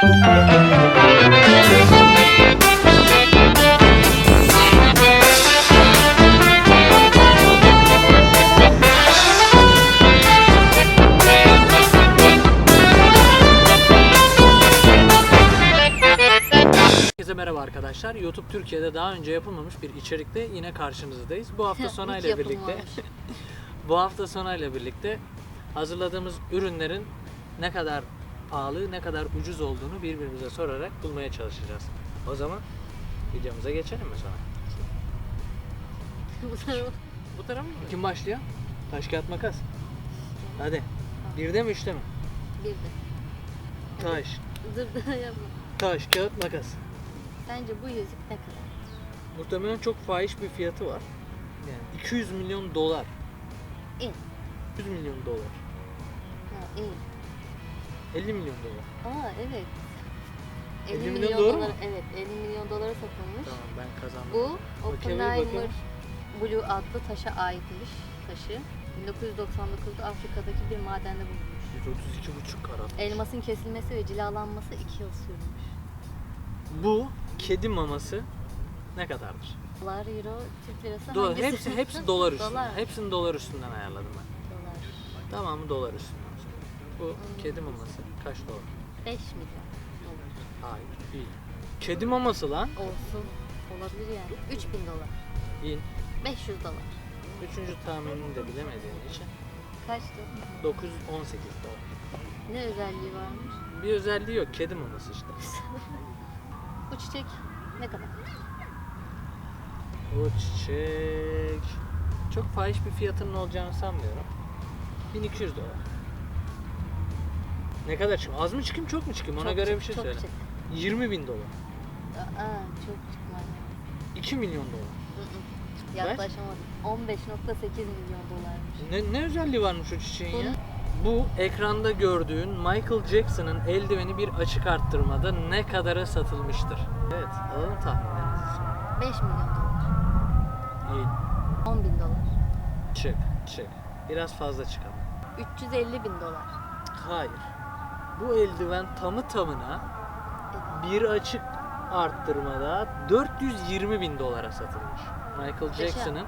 Herkese merhaba arkadaşlar. YouTube Türkiye'de daha önce yapılmamış bir içerikte yine karşınızdayız. Bu hafta Hiç ile birlikte bu hafta sonu ile birlikte hazırladığımız ürünlerin ne kadar pahalı, ne kadar ucuz olduğunu birbirimize sorarak bulmaya çalışacağız. O zaman videomuza geçelim mi sonra? Bu tarafa- mı? Kim başlıyor? Taş kağıt makas. Hadi. Birde mi üçte mi? Bir de. Taş, Dur dur yapma. taş, kağıt, makas. Sence bu yüzük ne kadar? Muhtemelen çok fahiş bir fiyatı var. Yani 200 milyon dolar. İn. 100 milyon dolar. Ha, in. 50 milyon dolar. Aa evet. 50 50, milyon milyon, mu? dolar, evet 50 milyon dolara satılmış. Tamam ben kazandım. Bu Bakayım, Oppenheimer. Blue adlı taşa aitmiş taşı. 1999'da Afrika'daki bir madende bulunmuş. 132,5 karat. Elmasın kesilmesi ve cilalanması 2 yıl sürmüş. Bu kedi maması ne kadardır? Dolar, euro, Türk lirası Dolar. hangisi? Hepsi hepsi dolar üstünden. Dolar. Hepsini dolar üstünden ayarladım ben. Dolar. Tamamı dolar üstünden. Bu kedi maması kaç dolar? 5 milyon dolar. Hayır değil. Kedi maması lan. Olsun. Olabilir yani. 3000 dolar. İn. 500 dolar. Üçüncü tahminini de bilemediğin için Kaçtı? 918 dolar. Ne özelliği varmış? Bir özelliği yok. Kedi maması işte. Bu çiçek ne kadar? Bu çiçek çok fahiş bir fiyatının olacağını sanmıyorum. 1200 dolar. Ne kadar çıkayım? Az mı çıkayım çok mu çıkayım? Ona Çok göre çık- bir şey çok söyle. çık. 20 bin dolar. Aa, çok çıkmaz. 2 milyon dolar. Yaklaşamadım. 15.8 milyon dolarmış. Ne, ne özelliği varmış o çiçeğin ya? Bunun- Bu ekranda gördüğün Michael Jackson'ın eldiveni bir açık arttırmada ne kadara satılmıştır? Evet, alalım tahminlerinizi. 5 milyon dolar. İyi, 10 bin dolar. çık, çık. Biraz fazla çıkalım. 350 bin dolar. Hayır. Bu eldiven tamı tamına bir açık arttırmada 420 bin dolara satılmış. Michael. Jackson'ın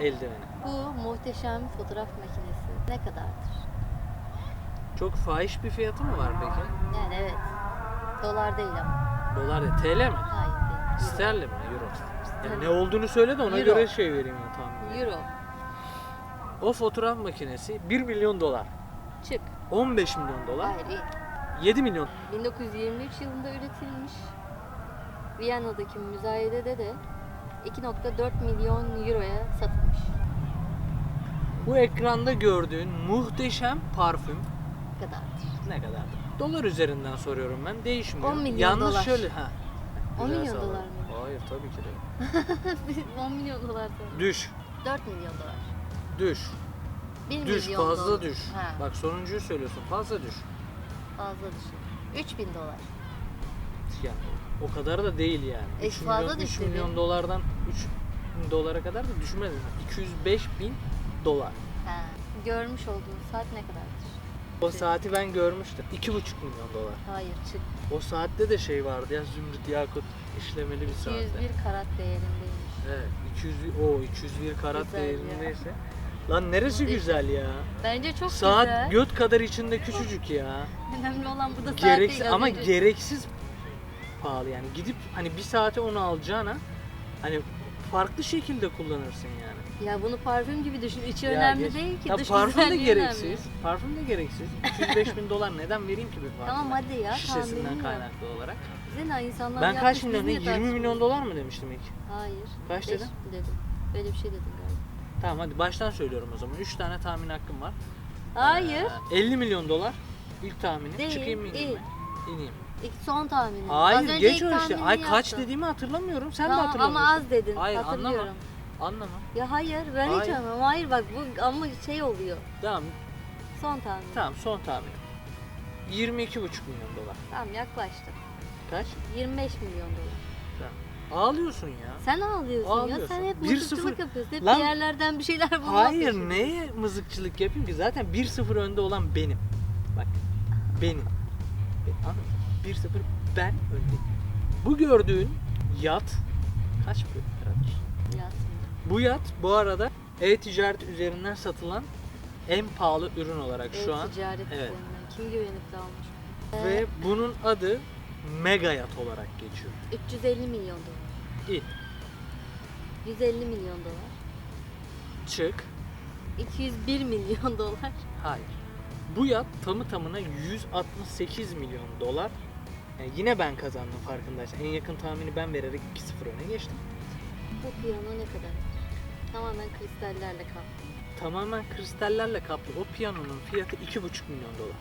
eldiveni. Bu muhteşem fotoğraf makinesi ne kadardır? Çok fahiş bir fiyatı mı var peki? Yani evet. Dolar değil ama. Dolar değil, TL mi? Hayır değil. Sterlin mi? Euro. Yani Sterlin. ne olduğunu söyle de ona Euro. göre şey vereyim ya tahmin. Euro. O fotoğraf makinesi 1 milyon dolar. Çık. 15 milyon dolar. Hayır değil. 7 milyon. 1923 yılında üretilmiş. Viyana'daki müzayedede de 2.4 milyon euroya satılmış. Bu ekranda gördüğün muhteşem parfüm Bu kadardır. ne kadar? Dolar üzerinden soruyorum ben. Değişmiyor. 10 milyon Yalnız dolar. şöyle ha. 10 Güzel milyon sağlam. dolar mı? Hayır tabii ki de. 10 milyon dolar sonra. Düş. 4 milyon dolar. Düş. 1 Düş milyon fazla dolar. düş. Ha, Bak sonuncuyu söylüyorsun. Fazla düş. fazla düşün. 3000 dolar. Yani o kadar da değil yani. E, 3 fazla milyon, 3 düştü milyon dolardan 3 bin dolara kadar da düşmedin. 205 bin dolar. Ha. Görmüş olduğun saat ne kadardır? O saati ben görmüştüm. 2,5 milyon dolar. Hayır çık. O saatte de şey vardı ya zümrüt yakut işlemeli bir saatte. 201 karat değerindeymiş. Evet 200 o 201 karat Güzel ya. değerindeyse. Lan neresi güzel ya? Bence çok Saat güzel. göt kadar içinde küçücük ya. Önemli olan burada saat Gereksiz değil. az ama önce- gereksiz pahalı yani. Gidip hani bir saate onu alacağına hani farklı şekilde kullanırsın yani. Ya bunu parfüm gibi düşün. İçi Ya önemli geç- değil ki. Ya dış parfüm de güzelliği gereksiz. önemli. Parfüm de gereksiz. 205 bin dolar neden vereyim ki bir parfüm? Tamam hadi ya. Şişesinden tahminim yok. kaynaklı olarak. Ne insanlar Ben kaç milyon, niye 20 milyon dolar mı demiştim ilk? Hayır. Kaç Beş dedin? dedim. Böyle bir şey dedim. Tamam hadi baştan söylüyorum o zaman. 3 tane tahmin hakkım var. Hayır. Ee, 50 milyon dolar ilk tahminim. Değil, Çıkayım mı ineyim mi? İneyim. İlk son tahminim. Hayır az önce geç o işte. Ay kaç dediğimi hatırlamıyorum. Sen de Tamam hatırlamıyorsun. ama az dedin. Hayır Hatırlıyorum. anlama. Anlama. Ya hayır ben hiç Hayır. anlamam. Hayır bak bu ama şey oluyor. Tamam Son tahmin. tamam son tahminim. 22,5 milyon dolar. Tamam yaklaştın. Kaç? 25 milyon dolar. Ağlıyorsun ya. Sen ağlıyorsun, ya. Ağlıyorsun. Sen hep mızıkçılık yapıyorsun. Hep Lan- bir yerlerden bir şeyler bulmak Hayır neye mızıkçılık yapayım ki? Zaten 1-0 önde olan benim. Bak benim. Be- anladın mı? 1-0 ben öndeyim. Bu gördüğün yat kaç paradır? Yatmıyor. Bu yat bu arada e-ticaret üzerinden satılan en pahalı ürün olarak şu an. ticaret evet. üzerinden. Kim güvenip de almış? Ve bunun adı mega yat olarak geçiyor. 350 milyon dolar. İyi. 150 milyon dolar. Çık. 201 milyon dolar. Hayır. Bu yat tamı tamına 168 milyon dolar. Yani yine ben kazandım farkındaysan. En yakın tahmini ben vererek 2-0 öne geçtim. Bu piyano ne kadar? Tamamen kristallerle kaplı. Tamamen kristallerle kaplı o piyanonun fiyatı 2,5 milyon dolar.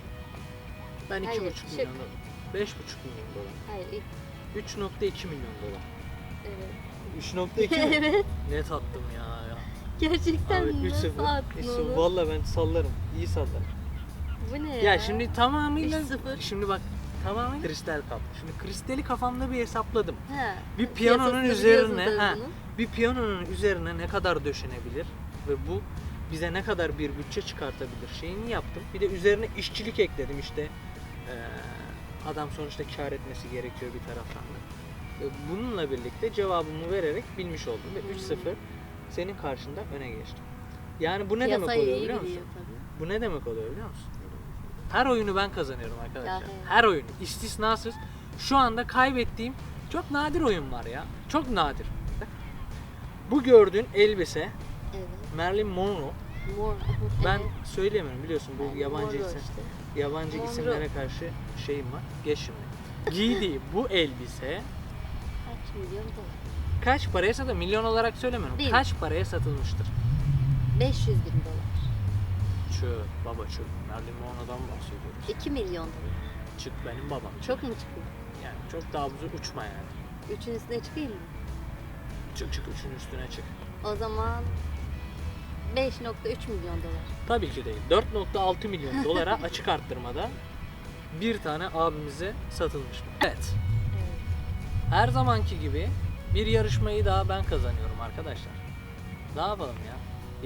Ben 2,5 Hayır, milyon dolar. 5,5 milyon dolar. Hayır, ilk, 3,2 milyon dolar. evet. 3,2 mi? evet. Net attım ya. ya. Gerçekten Abi nasıl 3-0. attın 3-0. onu? Valla ben sallarım. İyi sallarım. Bu ne ya? Ya şimdi tamamıyla 3-0. şimdi bak tamamen kristal kaplı. Şimdi kristali kafamda bir hesapladım. Ha, Bir piyanonun piyasasını üzerine biliyorsun ha, tabii bunun. bir piyanonun üzerine ne kadar döşenebilir ve bu bize ne kadar bir bütçe çıkartabilir şeyini yaptım. Bir de üzerine işçilik ekledim işte. Ee, adam sonuçta kar etmesi gerekiyor bir taraftan da. Bununla birlikte cevabımı vererek bilmiş oldum ve 3-0 senin karşında öne geçtim. Yani bu ne demek Piyasayı oluyor iyi biliyor musun? tabii. Bu ne demek oluyor biliyor musun? Her oyunu ben kazanıyorum arkadaşlar. Ya. Her oyunu. istisnasız. Şu anda kaybettiğim çok nadir oyun var ya. Çok nadir. Bu gördüğün elbise Evet. Marilyn Monroe. Mor. Ben söyleyemiyorum biliyorsun bu yabancı Monroe isim. işte. Yabancı Monroe. isimlere karşı şeyim var. Geç şimdi. Giydiği bu elbise Kaç milyon dolar? kaç paraya satılır? Milyon olarak söylemiyorum. Bin. Kaç paraya satılmıştır? 500 bin dolar. Çöp baba çöp. Marilyn Monroe'dan bahsediyoruz. 2 milyon dolar. Çık benim babam. Çok mu çıkıyor? Yani çok daha buzu uçma yani. Üçün üstüne çıkayım mı? Çık çık üçün üstüne çık. O zaman 5.3 milyon dolar. Tabii ki değil. 4.6 milyon dolara açık arttırmada bir tane abimize satılmış. Evet. Evet. Her zamanki gibi bir yarışmayı daha ben kazanıyorum arkadaşlar. Ne yapalım ya?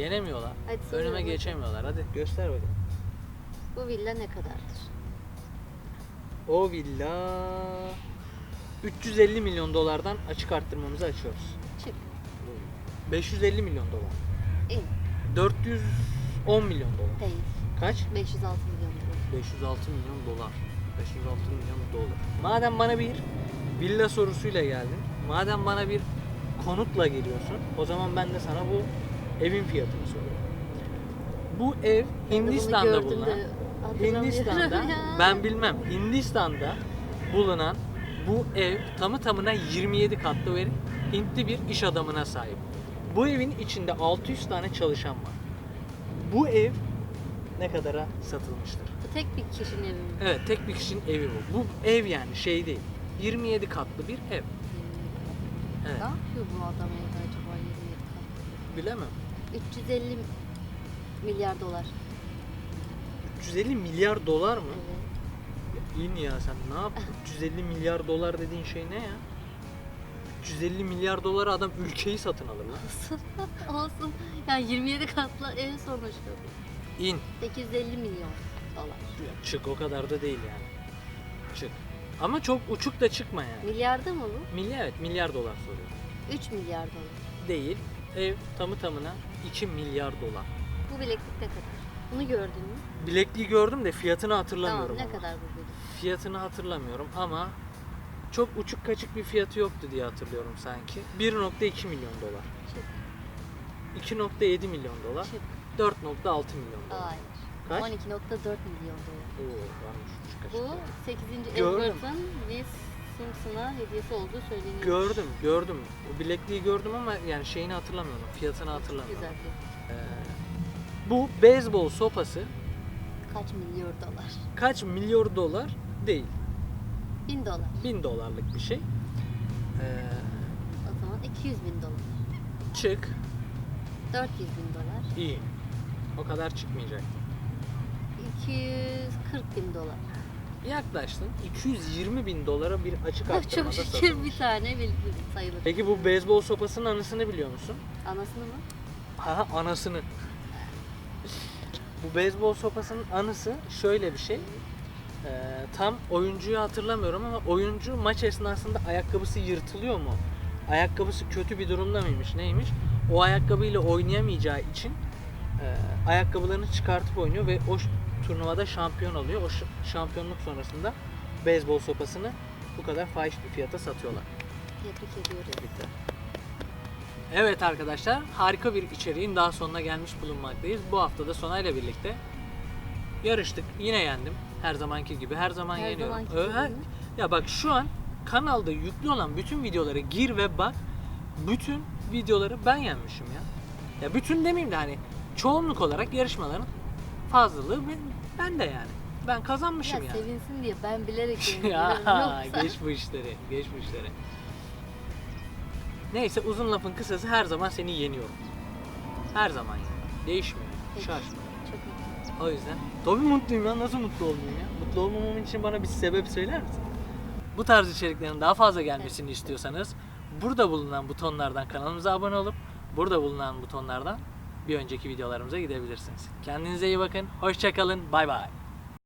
Yenemiyorlar. Hadi Önüme geçemiyorlar. Hadi göster bakalım. Bu villa ne kadardır? O villa 350 milyon dolardan açık arttırmamızı açıyoruz. Çık. 550 milyon dolar. İn. 410 milyon dolar. Değil. Kaç? 506 milyon dolar. 506 milyon dolar. 506 milyon dolar. Madem bana bir villa sorusuyla geldin, madem bana bir konutla geliyorsun, o zaman ben de sana bu evin fiyatını soruyorum. Bu ev Hindistan'da bulunan, Hindistan'da, ben bilmem, Hindistan'da bulunan bu ev tamı tamına 27 katlı ve Hintli bir iş adamına sahip. Bu evin içinde 600 tane çalışan var. Bu ev ne kadara satılmıştır? Tek bir kişinin evi mi? Evet tek bir kişinin evi bu. Bu ev yani şey değil. 27 katlı bir ev. Evet. Ne yapıyor bu adam evde acaba 27 kat? Bilemem. 350 milyar dolar. 350 milyar dolar mı? Evet. İn ya sen ne yaptın? 350 milyar dolar dediğin şey ne ya? 350 milyar dolara adam ülkeyi satın alır lan. Olsun. Olsun. Yani 27 katlı ev sonuçta. İn. 850 milyon dolar. Ya Çık o kadar da değil yani. Çık. Ama çok uçuk da çıkma yani. Milyarda mı bu? Milyar evet milyar dolar soruyor. 3 milyar dolar. Değil. Ev tamı tamına 2 milyar dolar. Bu bileklik ne kadar? Bunu gördün mü? Bilekliği gördüm de fiyatını hatırlamıyorum Tamam ne ama. kadar bu bileklik? Fiyatını hatırlamıyorum ama çok uçuk kaçık bir fiyatı yoktu diye hatırlıyorum sanki. 1.2 milyon dolar. Çık. 2.7 milyon dolar. Çık. 4.6 milyon dolar. Hayır. Kaç? 12.4 milyon dolar. Oo, varmış uçuk Bu kaçık. 8. Gördüm. Edward'ın Liz Simpson'a hediyesi olduğu söyleniyor. Gördüm, gördüm. O bilekliği gördüm ama yani şeyini hatırlamıyorum. Fiyatını hatırlamıyorum. Güzel. Ee, bu beyzbol sopası Kaç milyon dolar? kaç milyon dolar değil. 1000 dolar. 1000 dolarlık bir şey. Ee, O zaman 200 bin dolar. çık. 400 bin dolar. iyi. O kadar çıkmayacak. 240 bin dolar. Yaklaştın. 220 bin dolara bir açık arttırmada Çok şükür satılmış. bir tane bilgi sayılır. Peki bu beyzbol sopasının anısını biliyor musun? Anasını mı? Ha anasını. Bu beyzbol sopasının anısı şöyle bir şey. Ee, tam oyuncuyu hatırlamıyorum ama oyuncu maç esnasında ayakkabısı yırtılıyor mu? Ayakkabısı kötü bir durumda mıymış neymiş? O ayakkabıyla oynayamayacağı için e, ayakkabılarını çıkartıp oynuyor ve o turnuvada şampiyon oluyor. O şampiyonluk sonrasında beyzbol sopasını bu kadar fahiş bir fiyata satıyorlar. Tebrik ediyoruz. Tebrikler. Evet arkadaşlar harika bir içeriğin daha sonuna gelmiş bulunmaktayız. Bu hafta da Sonay'la birlikte yarıştık. Yine yendim. Her zamanki gibi. Her zaman Her yeniyorum. zamanki gibi mi? Ya bak şu an kanalda yüklü olan bütün videolara gir ve bak. Bütün videoları ben yenmişim ya. Ya bütün demeyeyim de hani çoğunluk olarak yarışmaların fazlalığı ben, ben de yani. Ben Ya kazanmışım yani. sevinsin diye ben bilerek yeniliyorum. ya Yoksa geç bu işleri, geç bu işleri. Neyse uzun lafın kısası her zaman seni yeniyorum. Her zaman yani. Değişmiyor. Peki. Şaşmıyor. O yüzden. Tabii mutluyum ya. Nasıl mutlu olmayayım ya? Mutlu olmamam için bana bir sebep söyler misin? Bu tarz içeriklerin daha fazla gelmesini istiyorsanız burada bulunan butonlardan kanalımıza abone olup burada bulunan butonlardan bir önceki videolarımıza gidebilirsiniz. Kendinize iyi bakın. Hoşçakalın. Bay bay.